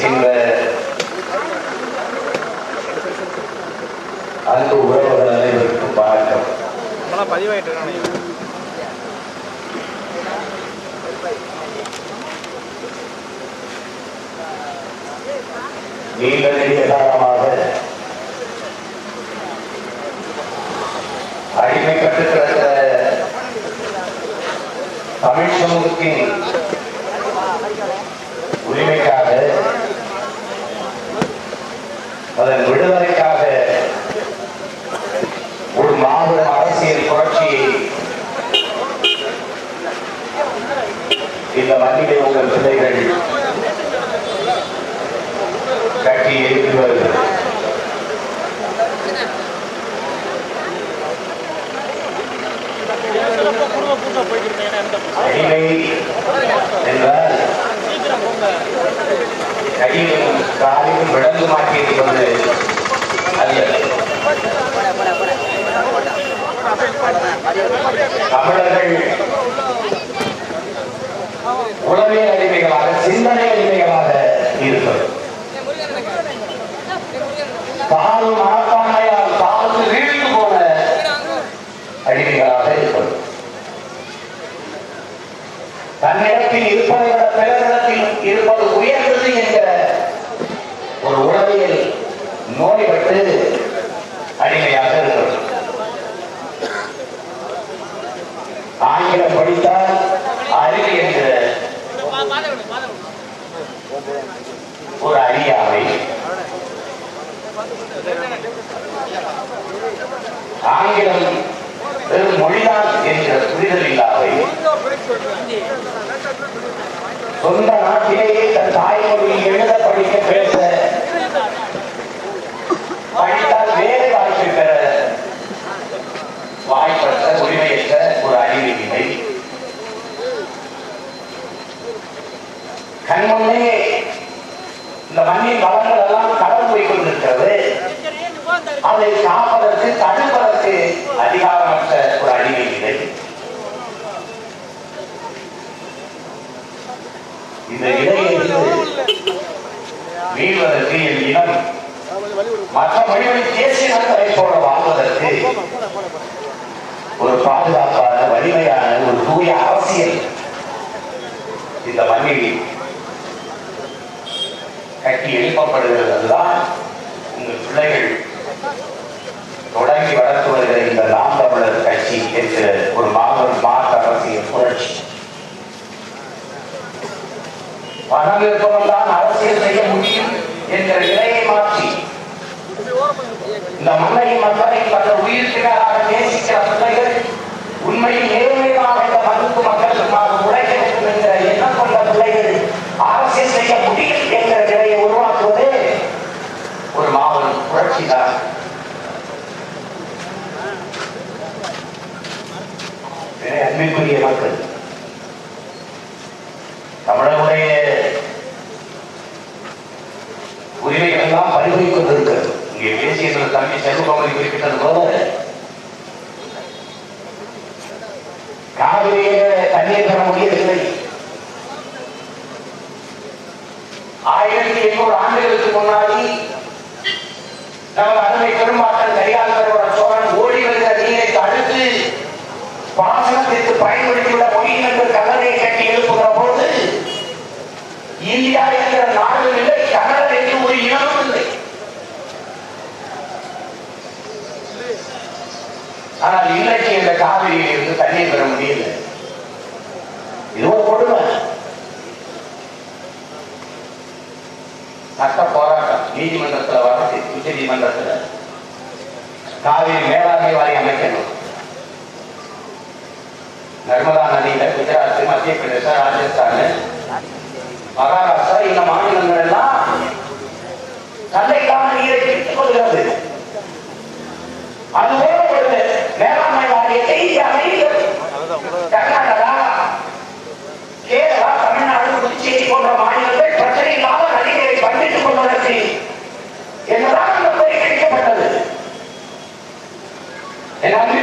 வீசிக்கின்ற அன்பு உறவுகள் அனைவருக்கும் வணக்கம். நீண்ட நெடிய காலமாக அடிமைப்பட்டு கிடக்கிற தமிழ் சமூகத்தின் தன்னிடத்தில் இருப்பதை விட பிறரிடத்தில் இருப்பது உயர்ந்தது என்கிற ஒரு உளவியல் நோய்பட்டு அடிமையாக இருக்கிறது. ஆங்கிலம் படித்தால் அறிவு என்ற ஒரு அறியாமை ஆங்கிலம் வெறும் மொழிதான் என்கிற புரிதல் இல்லாமை சொந்த நாட்டிலேயே தன் தாய்மொழி எழுத படிக்க பேச. படித்தால் வேலை வாய்ப்பு பெற. வாய்ப்பற்ற உரிமையற்ற ஒரு அறிவியலை கண்முன்னே இந்த மண்ணின் வளங்கள் எல்லாம் கடல் போய் கொண்டிருக்கிறது. அதை காப்பதற்கு தடுப்பதற்கு அதிகாரமற்ற ஒரு அறிவியலை இந்த இடையிலிருந்து மீள்வதற்கு என் இனம் மற்ற மொழிகளில் போல வாழ்வதற்கு ஒரு பாதுகாப்பான வலிமையான ஒரு தூய அரசியல் இந்த மண்ணில் கட்டி உங்கள் பிள்ளைகள் தொடங்கி வளர்த்து வருகிற இந்த நாம் தமிழர் கட்சி என்கிற ஒரு மா மாற்று அரசியல் புரட்சி பணம் இருப்பவன்தான் அரசியல் செய்ய முடியும் என்ற நிலையை மாற்றி இந்த மண்ணையும் மக்களையும் தங்கள் உயிர்த்திகளாக நேசிக்கிற பிள்ளைகள் உண்மையில் நேர்மையாக இந்த மண்ணுக்கு மக்களுக்குமாக உழைக்க வேண்டும் என்ற எண்ணம் கொண்ட பிள்ளைகள் அரசியல் செய்ய முடியும் என்ற நிலையை உருவாக்குவதே ஒரு மாபெரும் புரட்சி தான் அன்பிற்குரிய மக்கள் தமிழனுடைய உரிமைகள் எல்லாம் பறிபோய் கொண்டிருக்கிறது இங்கே பேசிய தம்பி செல்வகமணி குறிப்பிட்டது போல. காவிரியில தண்ணீர் பெற முடியவில்லை. ஆயிரத்தி எண்ணூறு ஆண்டுகளுக்கு முன்னாடி நமது அருமை பெருமாட்கள் கையால் பெறுவர சோழன் ஓடி வருகிற நீரை தடுத்து பாசனத்திற்கு பயன்படுத்தியுள்ள மொழி என்று கல்லறை கட்டி இந்தியா என்கிற நாடு இல்லை கனடா என்று ஒரு இனமும் இல்லை. ஆனால் இன்றைக்கு இந்த காவிரியில் இருந்து தண்ணீர் பெற முடியல. இது கொடுமை. சட்ட போராட்டம் நீதிமன்றத்தில் வரது உச்ச நீதிமன்றத்தில். காவிரி மேலாண்மை வாரியம் அமைக்கணும். நர்மதா நதியில குஜராத் மத்திய பிரதேசம் ராஜஸ்தான் மகாராஷ்டிரா இந்த மாநிலங்கள் எல்லாம் தன்னைக்கான நீரை பிடித்துக் கொள்கிறது. அதுவே ஒரு மேலாண்மை வாரியத்தை அமைக்கிறது. கர்நாடகா கேரளா தமிழ்நாடு புதுச்சேரி போன்ற மாநிலங்கள் பிரச்சனை இல்லாத நதிகளை பங்கிட்டுக் கொள்வதற்கு என்னதான் இந்த பரிகரிக்கப்பட்டது என் அன்பிற்குரிய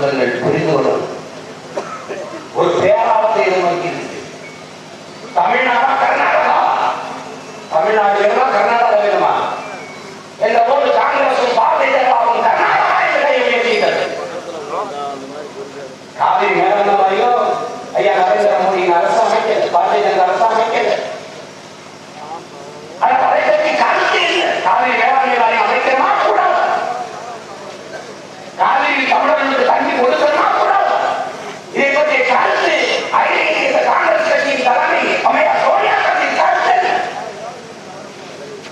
நல்ல புரிந்து கொள்ளும் ஒரு பேராபத்தை எதிர்நோக்கிறது தமிழ்நாடா கர்நாடகா? தமிழ்நாடு வேணுமா கர்நாடகா வேணுமா? என்ற போது காங்கிரசும் பாரதிய ஜனதாவும் கர்நாடகா என்ற கையை உயர்த்தியது காவிரி மேலாண்மை வாரியம் ஐயா நரேந்திர மோடியின் அரசு அமைக்கிறது பாரதிய ஜனதா அரசு அமைக்கிறது ஆனால் அதை பற்றி கருத்து இல்லை காவிரி மேலாண்மை வாரியம் அமைக்கிறமா கூடாது காவிரி தமிழர்களுக்கு தண்ணி கொடுக்கணுமா கூடாது இதை பற்றிய கருத்து அகில இந்திய காங்கிரஸ் கட்சியின் தலைமை அம்மையார் சோனியா காந்தியின் கருத்து என்ன?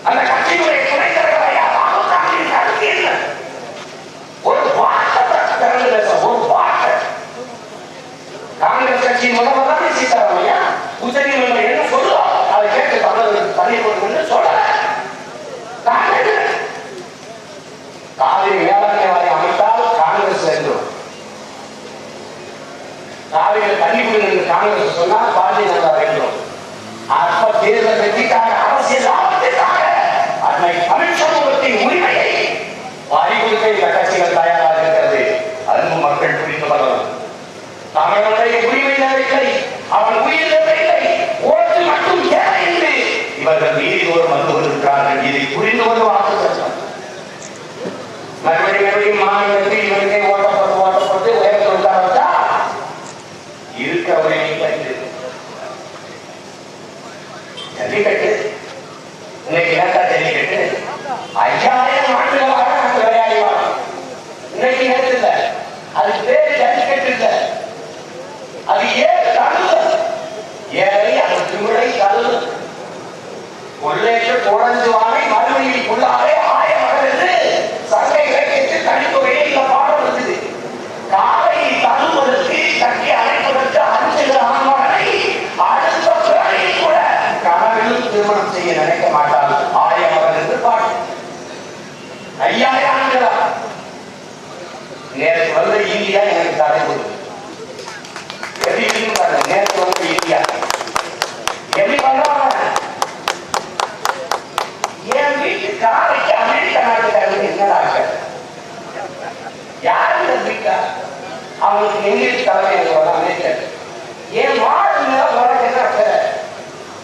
அந்த கட்சியினுடைய துணைத் தலைவர் ஐயா ராகுல் காந்தியின் கருத்து என்ன? ஒரு வார்த்தை திறந்து பேச ஒரு வார்த்தை காங்கிரஸ் கட்சியின் முதல்வர் தான் சீதாராமையா உச்சநீதிமன்றம் என்ன சொல்லுவா அதை கேட்டு தமிழர்களுக்கு தண்ணி கொடுக்கணும்னு சொல்லல காங்கிரஸ் காவிரி மேலாண்மை வாரியம் அமைத்தால் காங்கிரஸ் என்றும் காவிரியில் தள்ளி கொடுங்க காங்கிரஸ் சொன்னா பாரதிய ஜனதா வேண்டும். அப்ப தேர்தல் வெற்றிக்காக அரசியல் லாபத்திற்காக அதனை தமிழ் சமூகத்தின் உரிமையை பறி கொடுக்க இந்த கட்சிகள் தயாராக இருக்கிறது. அன்பு மக்கள் புரிந்து கொள்ளணும் தமிழனுடைய உரிமை இல்லை. அவன் உயிர் இல்லை. ஓட்டு மட்டும் தேவை என்று இவர்கள் நீதிதோறும் வந்து கொண்டிருக்கிறார்கள்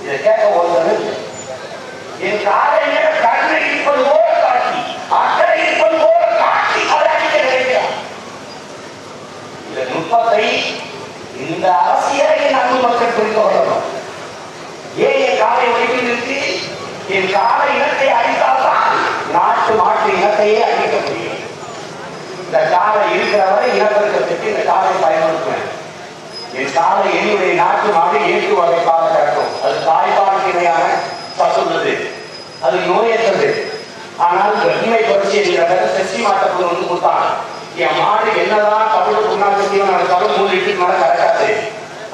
இதை கேட்க ஒன்று என் காலை கண்ணை இருப்பது போல காட்டி அக்கறை இருப்பது போல காட்டி இந்த நுட்பத்தை இந்த அரசியலை என் மக்கள் புரிந்து கொள்ளணும் ஏன் என் காலை நிறுத்தி என் காலை இனத்தை அழித்தால்தான் நாட்டு மாட்டு இனத்தையே அழிக்க முடியும் இந்த காலை இருக்கிற இனப்பெருக்கத்துக்கு இந்த காலை பயன்படுத்துவேன். என் காலை என்னுடைய நாட்டு மாடு ஏற்று வகைப்பாக பால் அல்லாவுக்கு இணையாக பசுந்தது. அது நோயற்றது ஆனால் கர்ப்பிணை பரிசு என்கிற செசி மாற்றப்படும் வந்து கொடுத்தாங்க. என் மாடு என்னதான் தமிழ் புண்ணாக்கு தீவனம் நடத்தாலும் மூணு லிட்டருக்கு மேல கறக்காது.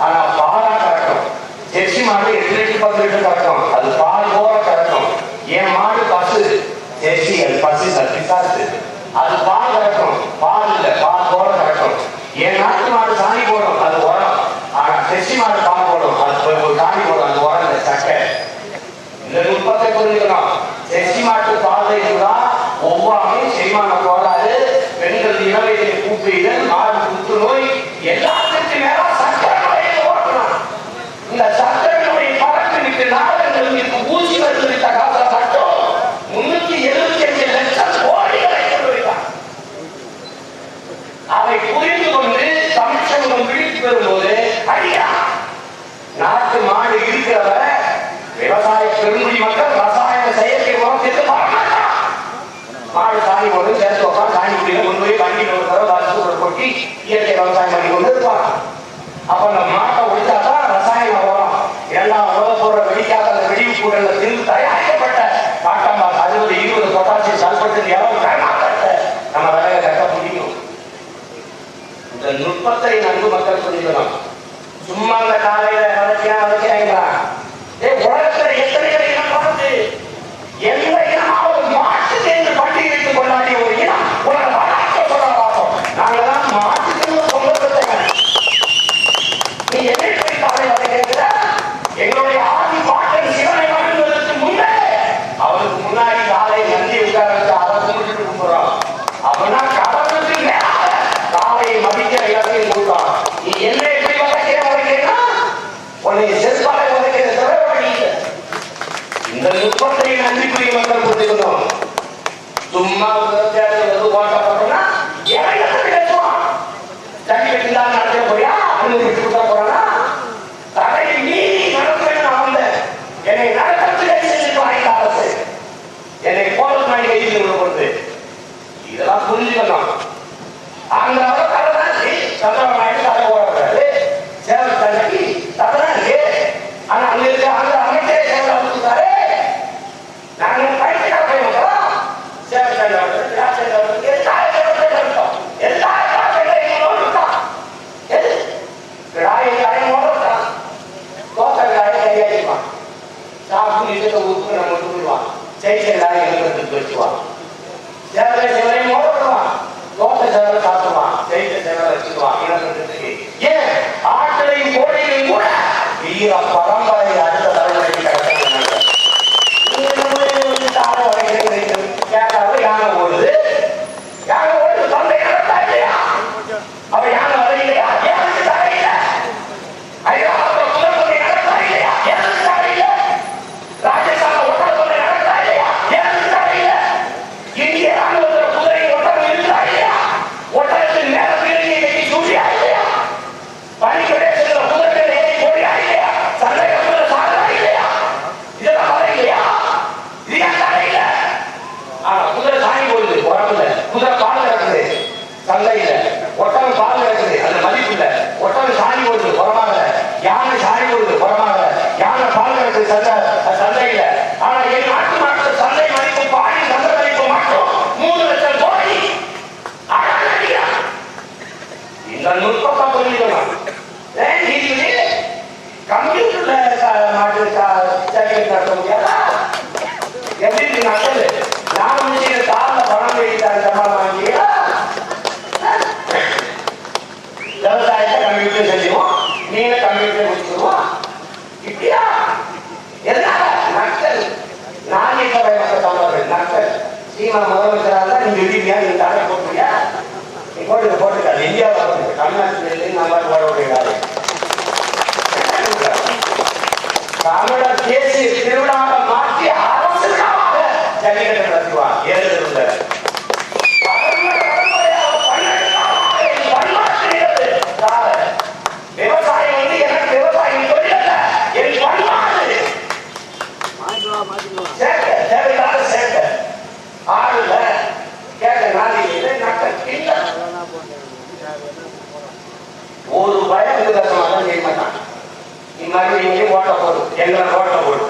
ஆனா பாலா கறக்கும். ஜெர்சி மாடு எட்டு லிட்டர் பத்து லிட்டர் கறக்கும். அது பால் போல கறக்கும். என் மாடு பசு. ஜெர்சி அது பசு சத்து காசு அது பால் கறக்கும் பால் இல்ல பால் போல கறக்கும் என் நாட்டு மாடு சாணி போடும் அது உரம் ஆனா ஜெர்சி மாடு பால் போடும் அது போய் ஒரு சாணி போடும் அது உரம் இல்லை சக்கை இந்த நுட்பத்தை புரிஞ்சுக்கணும் செசி மாட்டு பாதை தான் ஒவ்வாமை செரிமான கோளாறு. பெண்கள் இளவயதை கூப்பிடுதல் மாறு புற்றுநோய் எல்லாம் காணி கொண்டு சேர்த்து வைப்பான் காணி குடியில கொண்டு போய் வாங்கிட்டு ஒரு தடவை லாஸ்ட் ஒரு கொட்டி இயற்கை விவசாயம் பண்ணி கொண்டு இருப்பான் அப்ப அந்த மாட்டை ஒழிச்சாதான் ரசாயன உரம் எல்லாம் உலக போற வெடிக்காத அந்த வெடி கூடல திருந்து தயாரிக்கப்பட்ட காட்டாமா அறுபது இருபது பொட்டாசியம் சல்பட்டு நம்ம வேலையை கட்ட முடியும் இந்த நுட்பத்தை நன்கு மக்கள் சொல்லிடலாம் சும்மா அந்த காலையில வளர்க்கலாம் வளர்க்கிறாங்களா ஏ உலக தீர்மானம் முதலமைச்சராக இருந்தால் நீங்க எழுதியா நீங்க தானே போட்டுறியா நீ போட்டு போட்டுக்காது இந்தியாவில் போட்டு தமிழ்நாட்டில் நம்ம வரக்கூடிய தமிழர் பேசி திருவிழா மறுபடியும் ஓட்ட போடும் எங்களை ஓட்ட போடும்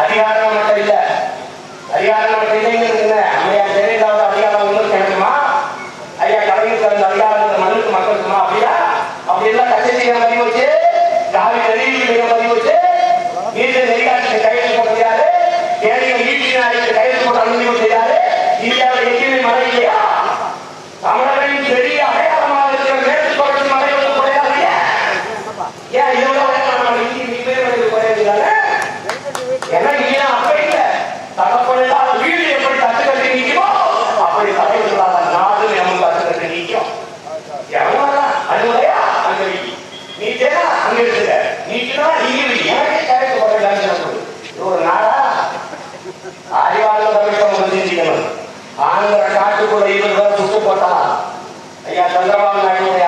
அதிகாரம் மட்டும் இல்லை அதிகாரம் மட்டும் இல்லைங்கிறது அறிவாளர்கள் தமிழகம் புரிஞ்சுக்கணும் ஆந்திர காட்டுக்குள்ள இவர் சுட்டு போட்டார் ஐயா சந்திரபாபு நாயுடு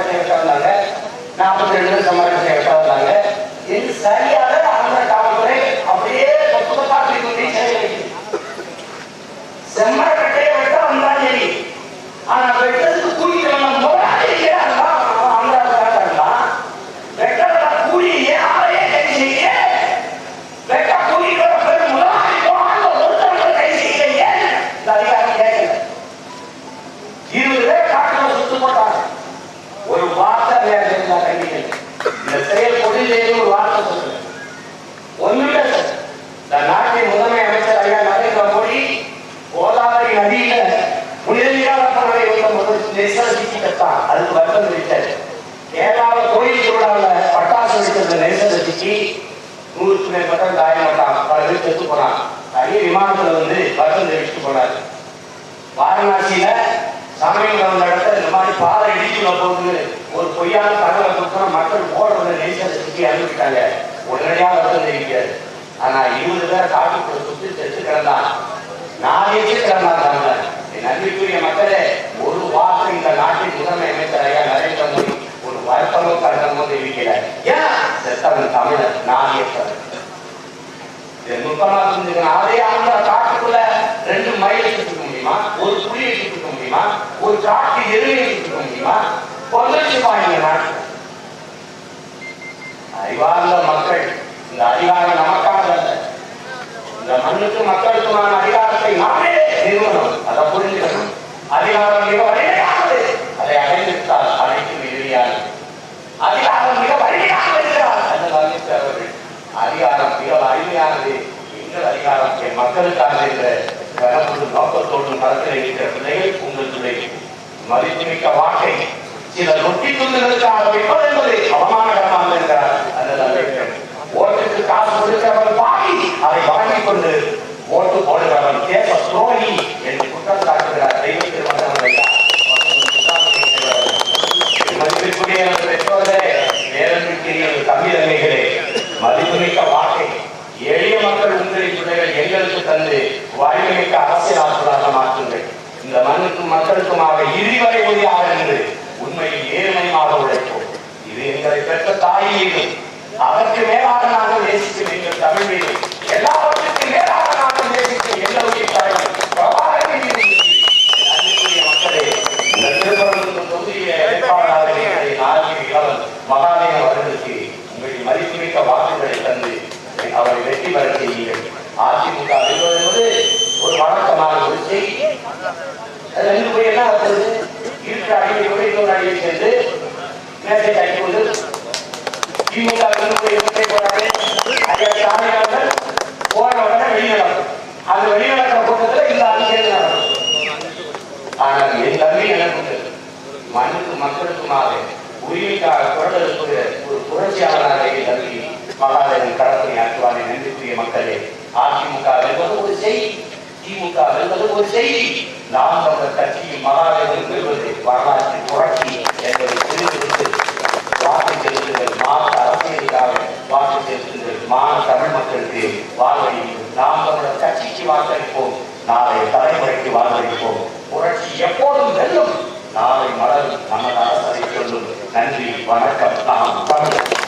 சமரசம் எடுக்க வந்தாங்க நாற்பத்தி ரெண்டு சமரசம் எடுக்க இது சரியாக அந்த காவல்துறை அப்படியே மொத்த பாட்டு கொண்டே செயல்படுகிறது செம்மரக்கட்டையை சரி. ஆனா இடிச்சு நூறுக்கு மேற்பட்ட காயமாட்டான் பல பேர் செத்து போனான் அதே விமானத்துல வந்து பசந்த இடிச்சுட்டு போனாரு. வாரணாசியில சமயம் நடந்த இடத்துல இந்த மாதிரி பாதை இடிச்சுள்ள போகுது ஒரு பொய்யான தகவலை கொடுத்தா மக்கள் ஓடுறத நெரிசலை சுற்றி அனுப்பிட்டாங்க. உடனடியாக வருத்தம் தெரிவிக்காது ஆனா இருபது பேர் காட்டுக்குள்ள சுற்றி செத்து கிடந்தான். நாலே கிடந்தாங்க நன்றிக்குரிய மக்களே ஒரு வார்த்தை இந்த நாட்டின் முதன்மை அமைச்சர் ஐயா செத்தவன் தமிழர் நான் ஏற்றவன் நுட்பமா புரிஞ்சுக்கணும் அதே அந்த காட்டுக்குள்ள ரெண்டு மயில் சுட்டுக்க முடியுமா ஒரு புலியை சுட்டுக்க முடியுமா ஒரு காட்டு எருமை சுட்டுக்க முடியுமா கொள்ளைச்சு பாருங்க நாட்டு அறிவார்ந்த மக்கள் இந்த அதிகாரம் நமக்காக இந்த மண்ணுக்கு மக்களுக்குமான அதிகாரத்தை நாமே நிறுவனம். அதை புரிஞ்சுக்கணும் அதிகாரம் மிக வலிமையானது அதை அடைந்துவிட்டால் அனைத்தும் எதிரியானது அதிகாரம் மிக வலிமையாக இருக்கிறார் அண்ணல் அமித்ஷா அவர்கள் அதிகாரம் மிக வலிமையானது எங்கள் மக்களுக்காக என் மக்களுக்கானது என்ற கனவு நோக்கத்தோடு மரத்தில் இருக்கிற பிள்ளைகள் உங்களுடைய மதிப்புமிக்க வாக்கை சில ரொட்டி துண்டுகளுக்காக வைப்பது என்பது அவமானகரமாக இருக்கிறார் அண்ணல் அம்பேத்கர் ஓட்டுக்கு காசு கொடுக்கிறவன் பாவி. அதை வாங்கிக் கொண்டு ஓட்டு போடுகிறவன் தேச துரோகி என்று குற்றம் சாட்டுகிறார் தெய்வ திருமணம் எங்களுக்கு தந்து வலிமைமிக்க அரசியல் ஆற்றலாக மாற்றுங்கள். இந்த மண்ணுக்கும் மக்களுக்குமாக இறுதிவரை வரை உறுதியாக நின்று உண்மையில் ஏழ்மையாக உழைப்போம். இது எங்களை பெற்ற தாய் அதற்கு மேலாக நாங்கள் நேசிக்கும் எங்கள் தமிழ் மீது எல்லாவற்றுக்கும் மேலாக நாங்கள் நேசிக்கும் எங்களுடைய தலைவர் மக்களே இந்த திருக்குறளுக்கு தொகுதிய வேட்பாளராக இருக்கிற இளவல் மகா மகாதேவன் அவர்களுக்கு உங்களின் மதிப்புமிக்க வாக்குகளை தந்து அவரை வெற்றி பெற செய்யுங்கள் அதிமுக வெல்வது என்பது ஒரு வழக்கமான ஒரு செய்தி அது ரெண்டு போய் என்ன ஆகுது இருக்கிற அடியை கூட இன்னொரு அடியை சேர்ந்து மேசை கட்டி கொண்டு திமுக ரெண்டு போய் எப்படி போறாங்க ஐயா சாமி அவர்கள் போன உடனே வெளிநடக்கும் அந்த வெளிநடக்கிற கூட்டத்தில் இந்த அணி சேர்ந்து நடக்கும் ஆனால் என் தம்பி எனக்கு மண்ணுக்கு மக்களுக்குமாக உரிமைக்காக குரல் எழுப்புகிற ஒரு புரட்சியாளராக என் தம்பி மகாதேவன் கடற்பணி ஆற்றுவாரை நன்றிக்குரிய மக்களே அதிமுக வெல்வது ஒரு செய்தி திமுக வெல்வது ஒரு செய்தி. நாம் தமிழர் கட்சியும் மகாதேவன் பெறுவது வரலாற்றின் புரட்சி என்பதை தெரிவித்து வாக்கு செலுத்துங்கள் மாநில அரசியலுக்காக வாக்கு செலுத்துங்கள் மாநில தமிழ் மக்களுக்கு வாழ்வழியும். நாம் தமிழர் கட்சிக்கு வாக்களிப்போம். நாளை தலைமுறைக்கு வாழ்வழிப்போம் புரட்சி எப்போதும் வெல்லும். நாளை மலரும். நமது அரசரை சொல்லும். நன்றி வணக்கம். நாம் தமிழ்